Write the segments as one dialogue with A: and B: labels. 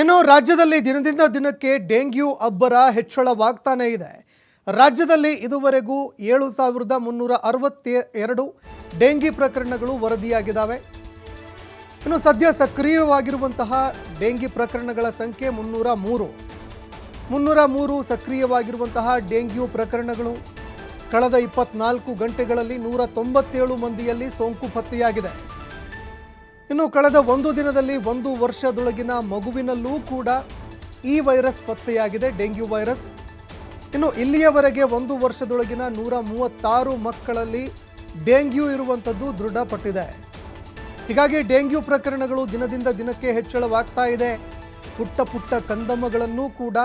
A: ಇನ್ನು ರಾಜ್ಯದಲ್ಲಿ ದಿನದಿಂದ ದಿನಕ್ಕೆ ಡೆಂಗ್ಯೂ ಅಬ್ಬರ ಹೆಚ್ಚಳವಾಗ್ತಾನೇ ಇದೆ. ರಾಜ್ಯದಲ್ಲಿ ಇದುವರೆಗೂ ಏಳು ಸಾವಿರದ ಮುನ್ನೂರ ಅರವತ್ತ ಎರಡು ಡೆಂಗಿ ಪ್ರಕರಣಗಳು ವರದಿಯಾಗಿದ್ದಾವೆ. ಇನ್ನು ಸದ್ಯ ಸಕ್ರಿಯವಾಗಿರುವಂತಹ ಡೆಂಗಿ ಪ್ರಕರಣಗಳ ಸಂಖ್ಯೆ ಮುನ್ನೂರ ಮೂರು. ಮುನ್ನೂರ ಮೂರು ಸಕ್ರಿಯವಾಗಿರುವಂತಹ ಡೆಂಗ್ಯೂ ಪ್ರಕರಣಗಳು ಕಳೆದ ಇಪ್ಪತ್ನಾಲ್ಕು ಗಂಟೆಗಳಲ್ಲಿ ನೂರ ತೊಂಬತ್ತೇಳು ಮಂದಿಯಲ್ಲಿ ಸೋಂಕು ಪತ್ತೆಯಾಗಿದೆ. ಇನ್ನು ಕಳೆದ ಒಂದು ದಿನದಲ್ಲಿ ಒಂದು ವರ್ಷದೊಳಗಿನ ಮಗುವಿನಲ್ಲೂ ಕೂಡ ಈ ವೈರಸ್ ಪತ್ತೆಯಾಗಿದೆ, ಡೆಂಗ್ಯೂ ವೈರಸ್. ಇನ್ನು ಇಲ್ಲಿಯವರೆಗೆ ಒಂದು ವರ್ಷದೊಳಗಿನ ನೂರ ಮೂವತ್ತಾರು ಮಕ್ಕಳಲ್ಲಿ ಡೆಂಗ್ಯೂ ಇರುವಂಥದ್ದು ದೃಢಪಟ್ಟಿದೆ. ಹೀಗಾಗಿ ಡೆಂಗ್ಯೂ ಪ್ರಕರಣಗಳು ದಿನದಿಂದ ದಿನಕ್ಕೆ ಹೆಚ್ಚಳವಾಗ್ತಾ ಇದೆ. ಪುಟ್ಟ ಪುಟ್ಟ ಕಂದಮ್ಮಗಳನ್ನು ಕೂಡ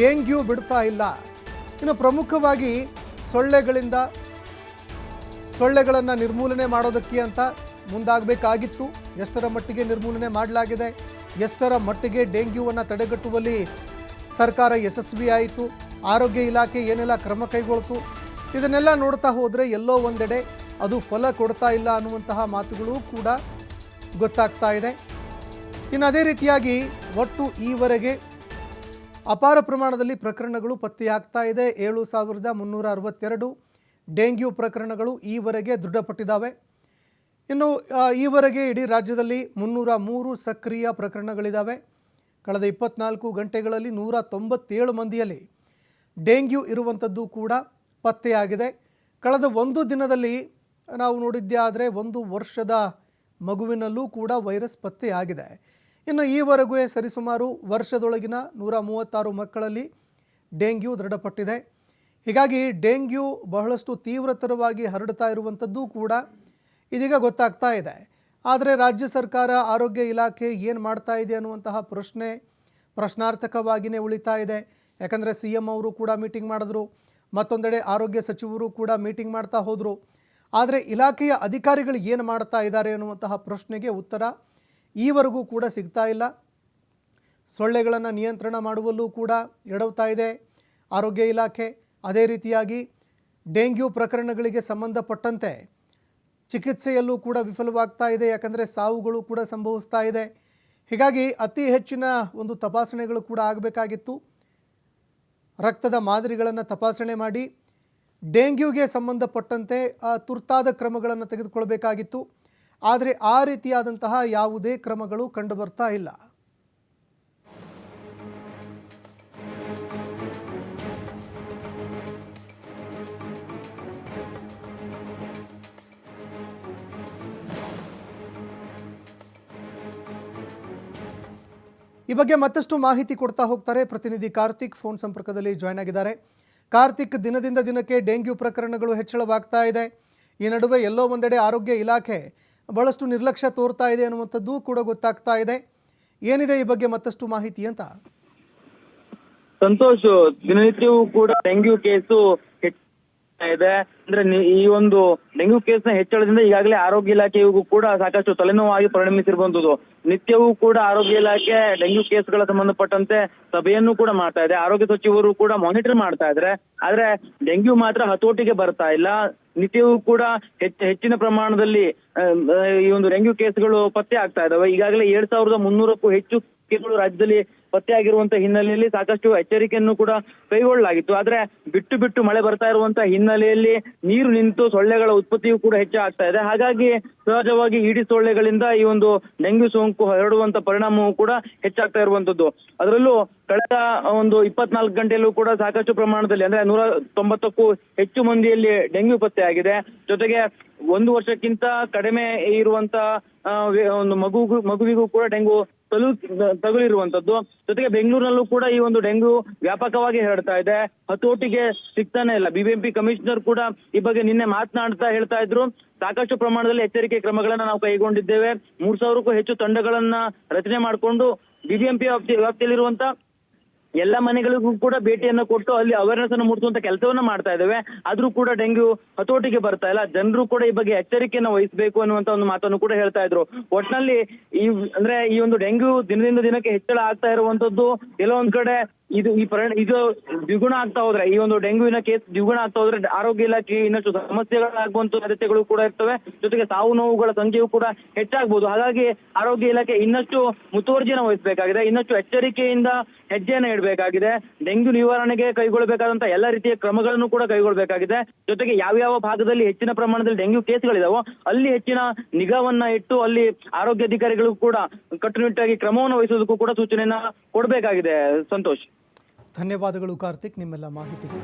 A: ಡೆಂಗ್ಯೂ ಬಿಡ್ತಾ ಇಲ್ಲ. ಇನ್ನು ಪ್ರಮುಖವಾಗಿ ಸೊಳ್ಳೆಗಳಿಂದ ಸೊಳ್ಳೆಗಳನ್ನು ನಿರ್ಮೂಲನೆ ಮಾಡೋದಕ್ಕೆ ಅಂತ ಮುಂದಾಗಬೇಕಾಗಿತ್ತು. ಎಷ್ಟರ ಮಟ್ಟಿಗೆ ನಿರ್ಮೂಲನೆ ಮಾಡಲಾಗಿದೆ, ಎಷ್ಟರ ಮಟ್ಟಿಗೆ ಡೆಂಗ್ಯೂವನ್ನು ತಡೆಗಟ್ಟುವಲ್ಲಿ ಸರ್ಕಾರ ಯಶಸ್ವಿಯಾಯಿತು, ಆರೋಗ್ಯ ಇಲಾಖೆ ಏನೆಲ್ಲ ಕ್ರಮ ಕೈಗೊಳ್ತು, ಇದನ್ನೆಲ್ಲ ನೋಡ್ತಾ ಹೋದರೆ ಎಲ್ಲೋ ಒಂದೆಡೆ ಅದು ಫಲ ಕೊಡ್ತಾ ಇಲ್ಲ ಅನ್ನುವಂತಹ ಮಾತುಗಳು ಕೂಡ ಗೊತ್ತಾಗ್ತಾ ಇದೆ. ಇನ್ನು ಅದೇ ರೀತಿಯಾಗಿ ಒಟ್ಟು ಈವರೆಗೆ ಅಪಾರ ಪ್ರಮಾಣದಲ್ಲಿ ಪ್ರಕರಣಗಳು ಪತ್ತೆಯಾಗ್ತಾ ಇದೆ. ಏಳು ಸಾವಿರದ ಮುನ್ನೂರ ಅರವತ್ತೆರಡು ಡೆಂಗ್ಯೂ ಪ್ರಕರಣಗಳು ಈವರೆಗೆ ದೃಢಪಟ್ಟಿದ್ದಾವೆ. ಇನ್ನು ಈವರೆಗೆ ಇಡೀ ರಾಜ್ಯದಲ್ಲಿ ಮುನ್ನೂರ ಮೂರು ಸಕ್ರಿಯ ಪ್ರಕರಣಗಳಿದ್ದಾವೆ ಕಳೆದ ಇಪ್ಪತ್ನಾಲ್ಕು ಗಂಟೆಗಳಲ್ಲಿ ನೂರ ತೊಂಬತ್ತೇಳು ಮಂದಿಯಲ್ಲಿ ಡೆಂಗ್ಯೂ ಇರುವಂಥದ್ದು ಕೂಡ ಪತ್ತೆಯಾಗಿದೆ. ಕಳೆದ ಒಂದು ದಿನದಲ್ಲಿ ನಾವು ನೋಡಿದ್ದೇ ಆದರೆ ಒಂದು ವರ್ಷದ ಮಗುವಿನಲ್ಲೂ ಕೂಡ ವೈರಸ್ ಪತ್ತೆಯಾಗಿದೆ. ಇನ್ನು, ಈವರೆಗೂ ಸರಿಸುಮಾರು ವರ್ಷದೊಳಗಿನ ನೂರ ಮೂವತ್ತಾರು ಮಕ್ಕಳಲ್ಲಿ ಡೆಂಗ್ಯೂ ದೃಢಪಟ್ಟಿದೆ. ಹೀಗಾಗಿ ಡೆಂಗ್ಯೂ ಬಹಳಷ್ಟು ತೀವ್ರತರವಾಗಿ ಹರಡ್ತಾ ಇರುವಂಥದ್ದು ಕೂಡ ಇದೀಗ ಗೊತ್ತಾಗ್ತಾ ಇದೆ. ಆದರೆ ರಾಜ್ಯ ಸರ್ಕಾರ, ಆರೋಗ್ಯ ಇಲಾಖೆ ಏನು ಮಾಡ್ತಾ ಇದೆ ಅನ್ನುವಂತಹ ಪ್ರಶ್ನೆ ಪ್ರಶ್ನಾರ್ಥಕವಾಗಿಯೇ ಉಳಿತಾ ಇದೆ. ಯಾಕಂದರೆ ಸಿ ಎಂ ಅವರು ಕೂಡ ಮೀಟಿಂಗ್ ಮಾಡಿದ್ರು, ಮತ್ತೊಂದೆಡೆ ಆರೋಗ್ಯ ಸಚಿವರು ಕೂಡ ಮೀಟಿಂಗ್ ಮಾಡ್ತಾ ಹೋದರು. ಆದರೆ ಇಲಾಖೆಯ ಅಧಿಕಾರಿಗಳು ಏನು ಮಾಡ್ತಾ ಇದ್ದಾರೆ ಅನ್ನುವಂತಹ ಪ್ರಶ್ನೆಗೆ ಉತ್ತರ ಈವರೆಗೂ ಕೂಡ ಸಿಗ್ತಾ ಇಲ್ಲ. ಸೊಳ್ಳೆಗಳನ್ನು ನಿಯಂತ್ರಣ ಮಾಡುವಲ್ಲೂ ಕೂಡ ಎಡವ್ತಾ ಇದೆ. ಆರೋಗ್ಯ ಇಲಾಖೆ, ಅದೇ ರೀತಿಯಾಗಿ ಡೆಂಗ್ಯೂ ಪ್ರಕರಣಗಳಿಗೆ ಸಂಬಂಧಪಟ್ಟಂತೆ ಚಿಕಿತ್ಸೆಯಲ್ಲೂ ಕೂಡ ವಿಫಲವಾಗ್ತಾ ಇದೆ, ಯಾಕಂದರೆ ಸಾವುಗಳು ಕೂಡ ಸಂಭವಿಸ್ತಾ ಇದೆ. ಹೀಗಾಗಿ ಅತಿ ಹೆಚ್ಚಿನ ಒಂದು ತಪಾಸಣೆಗಳು ಕೂಡ ಆಗಬೇಕಾಗಿತ್ತು. ರಕ್ತದ ಮಾದರಿಗಳನ್ನು ತಪಾಸಣೆ ಮಾಡಿ, ಡೆಂಗ್ಯೂಗೆ ಸಂಬಂಧಪಟ್ಟಂತೆ ತುರ್ತಾದ ಕ್ರಮಗಳನ್ನು ತೆಗೆದುಕೊಳ್ಬೇಕಾಗಿತ್ತು. ಆದರೆ ಆ ರೀತಿಯಾದಂತಹ ಯಾವುದೇ ಕ್ರಮಗಳು ಕಂಡುಬರ್ತಾ ಇಲ್ಲ. ಈ ಬಗ್ಗೆ ಮತ್ತಷ್ಟು ಮಾಹಿತಿ ಕೊಡ್ತಾ ಹೋಗ್ತಾರೆ ಪ್ರತಿನಿಧಿ ಕಾರ್ತಿಕ್. ಫೋನ್ ಸಂಪರ್ಕದಲ್ಲಿ ಜಾಯ್ನ್ ಆಗಿದ್ದಾರೆ. ಕಾರ್ತಿಕ್, ದಿನದಿಂದ ದಿನಕ್ಕೆ ಡೆಂಗ್ಯೂ ಪ್ರಕರಣಗಳು ಹೆಚ್ಚಳವಾಗ್ತಾ ಇದೆ. ಈ ನಡುವೆ ಎಲ್ಲೋ ಒಂದೆಡೆ ಆರೋಗ್ಯ ಇಲಾಖೆ ಬಹಳಷ್ಟು ನಿರ್ಲಕ್ಷ್ಯ ತೋರ್ತಾ ಇದೆ ಅನ್ನುವಂಥದ್ದು ಕೂಡ ಗೊತ್ತಾಗ್ತಾ ಇದೆ. ಏನಿದೆ ಈ ಬಗ್ಗೆ ಮತ್ತಷ್ಟು ಮಾಹಿತಿ ಅಂತ?
B: ಸಂತೋಷ್, ದಿನನಿತ್ಯವೂ ಕೂಡ ಡೆಂಗ್ಯೂ ಕೇಸು ಇದೆ. ಅಂದ್ರೆ ಈ ಒಂದು ಡೆಂಗ್ಯೂ ಕೇಸ್ನ ಹೆಚ್ಚಳದಿಂದ ಈಗಾಗಲೇ ಆರೋಗ್ಯ ಇಲಾಖೆಗೂ ಕೂಡ ಸಾಕಷ್ಟು ತಲೆನೋವಾಗಿ ಪರಿಣಮಿಸಿರುವಂತದ್ದು ನಿತ್ಯವೂ ಕೂಡ ಆರೋಗ್ಯ ಇಲಾಖೆ ಡೆಂಗ್ಯೂ ಕೇಸ್ಗಳ ಸಂಬಂಧಪಟ್ಟಂತೆ ಸಭೆಯನ್ನು ಕೂಡ ಮಾಡ್ತಾ ಇದೆ. ಆರೋಗ್ಯ ಸಚಿವರು ಕೂಡ ಮಾನಿಟರ್ ಮಾಡ್ತಾ ಇದ್ರೆ. ಆದ್ರೆ ಡೆಂಗ್ಯೂ ಮಾತ್ರ ಹತೋಟಿಗೆ ಬರ್ತಾ ಇಲ್ಲ. ನಿತ್ಯವೂ ಕೂಡ ಹೆಚ್ಚ, ಹೆಚ್ಚಿನ ಪ್ರಮಾಣದಲ್ಲಿ ಈ ಒಂದು ಡೆಂಗ್ಯೂ ಕೇಸ್ಗಳು ಪತ್ತೆ ಆಗ್ತಾ ಇದಾವೆ. ಈಗಾಗಲೇ ಎರಡ್ ಸಾವಿರದ ಮುನ್ನೂರಕ್ಕೂ ಹೆಚ್ಚು ಕೇಸ್ಗಳು ರಾಜ್ಯದಲ್ಲಿ ಪತ್ತೆಯಾಗಿರುವಂತಹ ಹಿನ್ನೆಲೆಯಲ್ಲಿ ಸಾಕಷ್ಟು ಎಚ್ಚರಿಕೆಯನ್ನು ಕೂಡ ಕೈಗೊಳ್ಳಲಾಗಿತ್ತು. ಆದ್ರೆ ಬಿಟ್ಟು ಬಿಟ್ಟು ಮಳೆ ಬರ್ತಾ ಇರುವಂತಹ ಹಿನ್ನೆಲೆಯಲ್ಲಿ ನೀರು ನಿಂತು ಸೊಳ್ಳೆಗಳ ಉತ್ಪತ್ತಿಯೂ ಕೂಡ ಹೆಚ್ಚಾಗ್ತಾ ಇದೆ. ಹಾಗಾಗಿ ಸಹಜವಾಗಿ ಈಡಿ ಸೊಳ್ಳೆಗಳಿಂದ ಈ ಒಂದು ಡೆಂಗ್ಯೂ ಸೋಂಕು ಹರಡುವಂತ ಪರಿಣಾಮವೂ ಕೂಡ ಹೆಚ್ಚಾಗ್ತಾ ಇರುವಂತದ್ದು. ಅದರಲ್ಲೂ ಕಳೆದ ಒಂದು ಇಪ್ಪತ್ನಾಲ್ಕು ಗಂಟೆಯಲ್ಲೂ ಕೂಡ ಸಾಕಷ್ಟು ಪ್ರಮಾಣದಲ್ಲಿ ಅಂದ್ರೆ ನೂರ ತೊಂಬತ್ತಕ್ಕೂ ಹೆಚ್ಚು ಮಂದಿಯಲ್ಲಿ ಡೆಂಗ್ಯೂ ಪತ್ತೆಯಾಗಿದೆ. ಜೊತೆಗೆ ಒಂದು ವರ್ಷಕ್ಕಿಂತ ಕಡಿಮೆ ಇರುವಂತ ಒಂದು ಮಗು ಮಗುವಿಗೂ ಕೂಡ ಡೆಂಗು ತಲು ತಗುಲಿರುವಂತದ್ದು. ಜೊತೆಗೆ ಬೆಂಗಳೂರಿನಲ್ಲೂ ಕೂಡ ಈ ಒಂದು ಡೆಂಗ್ಯೂ ವ್ಯಾಪಕವಾಗಿ ಹರಡ್ತಾ ಇದೆ. ಹತೋಟಿಗೆ ಸಿಗ್ತಾನೆ ಇಲ್ಲ. ಬಿಬಿಎಂಪಿ ಕಮಿಷನರ್ ಕೂಡ ಈ ಬಗ್ಗೆ ನಿನ್ನೆ ಮಾತನಾಡ್ತಾ ಹೇಳ್ತಾ ಇದ್ರು. ಸಾಕಷ್ಟು ಪ್ರಮಾಣದಲ್ಲಿ ಎಚ್ಚರಿಕೆ ಕ್ರಮಗಳನ್ನ ನಾವು ಕೈಗೊಂಡಿದ್ದೇವೆ. ಮೂರ್ ಸಾವಿರಕ್ಕೂ ಹೆಚ್ಚು ತಂಡಗಳನ್ನ ರಚನೆ ಮಾಡಿಕೊಂಡು ಬಿಬಿಎಂಪಿ ವ್ಯಾಪ್ತಿ ವ್ಯಾಪ್ತಿಯಲ್ಲಿರುವಂತ ಎಲ್ಲ ಮನೆಗಳಿಗೂ ಕೂಡ ಭೇಟಿಯನ್ನ ಕೊಟ್ಟು ಅಲ್ಲಿ ಅವೇರ್ನೆಸ್ ಅನ್ನು ಮೂಡಿಸುವಂತ ಕೆಲಸವನ್ನ ಮಾಡ್ತಾ ಇದ್ದೇವೆ. ಆದ್ರೂ ಕೂಡ ಡೆಂಗ್ಯೂ ಹತೋಟಿಗೆ ಬರ್ತಾ ಇಲ್ಲ. ಜನರು ಕೂಡ ಈ ಬಗ್ಗೆ ಎಚ್ಚರಿಕೆಯನ್ನು ವಹಿಸಬೇಕು ಅನ್ನುವಂತ ಒಂದು ಮಾತನ್ನು ಕೂಡ ಹೇಳ್ತಾ ಇದ್ರು. ಒಟ್ನಲ್ಲಿ ಈ, ಅಂದ್ರೆ ಈ ಒಂದು ಡೆಂಗ್ಯೂ ದಿನದಿಂದ ದಿನಕ್ಕೆ ಹೆಚ್ಚಳ ಆಗ್ತಾ ಇರುವಂತದ್ದು, ಕೆಲವೊಂದ್ ಕಡೆ ಇದು ಈ ಪರಿಣ ಇದು ದ್ವಿಗುಣ ಆಗ್ತಾ ಹೋದ್ರೆ, ಈ ಒಂದು ಡೆಂಗ್ಯೂವಿನ ಕೇಸ್ ದ್ವಿಗುಣ ಆಗ್ತಾ ಹೋದ್ರೆ ಆರೋಗ್ಯ ಇಲಾಖೆ ಇನ್ನಷ್ಟು ಸಮಸ್ಯೆಗಳಾಗುವಂತ ಸಾಧ್ಯತೆಗಳು ಕೂಡ ಇರ್ತವೆ. ಜೊತೆಗೆ ಸಾವು ನೋವುಗಳ ಸಂಖ್ಯೆಯು ಕೂಡ ಹೆಚ್ಚಾಗಬಹುದು ಹಾಗಾಗಿ ಆರೋಗ್ಯ ಇಲಾಖೆ ಇನ್ನಷ್ಟು ಮುತುವರ್ಜಿನ ವಹಿಸಬೇಕಾಗಿದೆ. ಇನ್ನಷ್ಟು ಎಚ್ಚರಿಕೆಯಿಂದ ಹೆಜ್ಜೆಯನ್ನು ಇಡಬೇಕಾಗಿದೆ. ಡೆಂಗ್ಯೂ ನಿವಾರಣೆಗೆ ಕೈಗೊಳ್ಳಬೇಕಾದಂತ ಎಲ್ಲ ರೀತಿಯ ಕ್ರಮಗಳನ್ನು ಕೂಡ ಕೈಗೊಳ್ಳಬೇಕಾಗಿದೆ. ಜೊತೆಗೆ ಯಾವ ಯಾವ ಭಾಗದಲ್ಲಿ ಹೆಚ್ಚಿನ ಪ್ರಮಾಣದಲ್ಲಿ ಡೆಂಗ್ಯೂ ಕೇಸ್ಗಳಿದಾವೋ, ಅಲ್ಲಿ ಹೆಚ್ಚಿನ ನಿಗಾವನ್ನ ಇಟ್ಟು ಅಲ್ಲಿ ಆರೋಗ್ಯ ಅಧಿಕಾರಿಗಳು ಕೂಡ ಕಟ್ಟುನಿಟ್ಟಾಗಿ ಕ್ರಮವನ್ನು ವಹಿಸೋದಕ್ಕೂ ಕೂಡ ಸೂಚನೆಯನ್ನ ಕೊಡಬೇಕಾಗಿದೆ. ಸಂತೋಷ್.
A: ಧನ್ಯವಾದಗಳು ಕಾರ್ತಿಕ್ ನಿಮ್ಮೆಲ್ಲ ಮಾಹಿತಿಗೆ.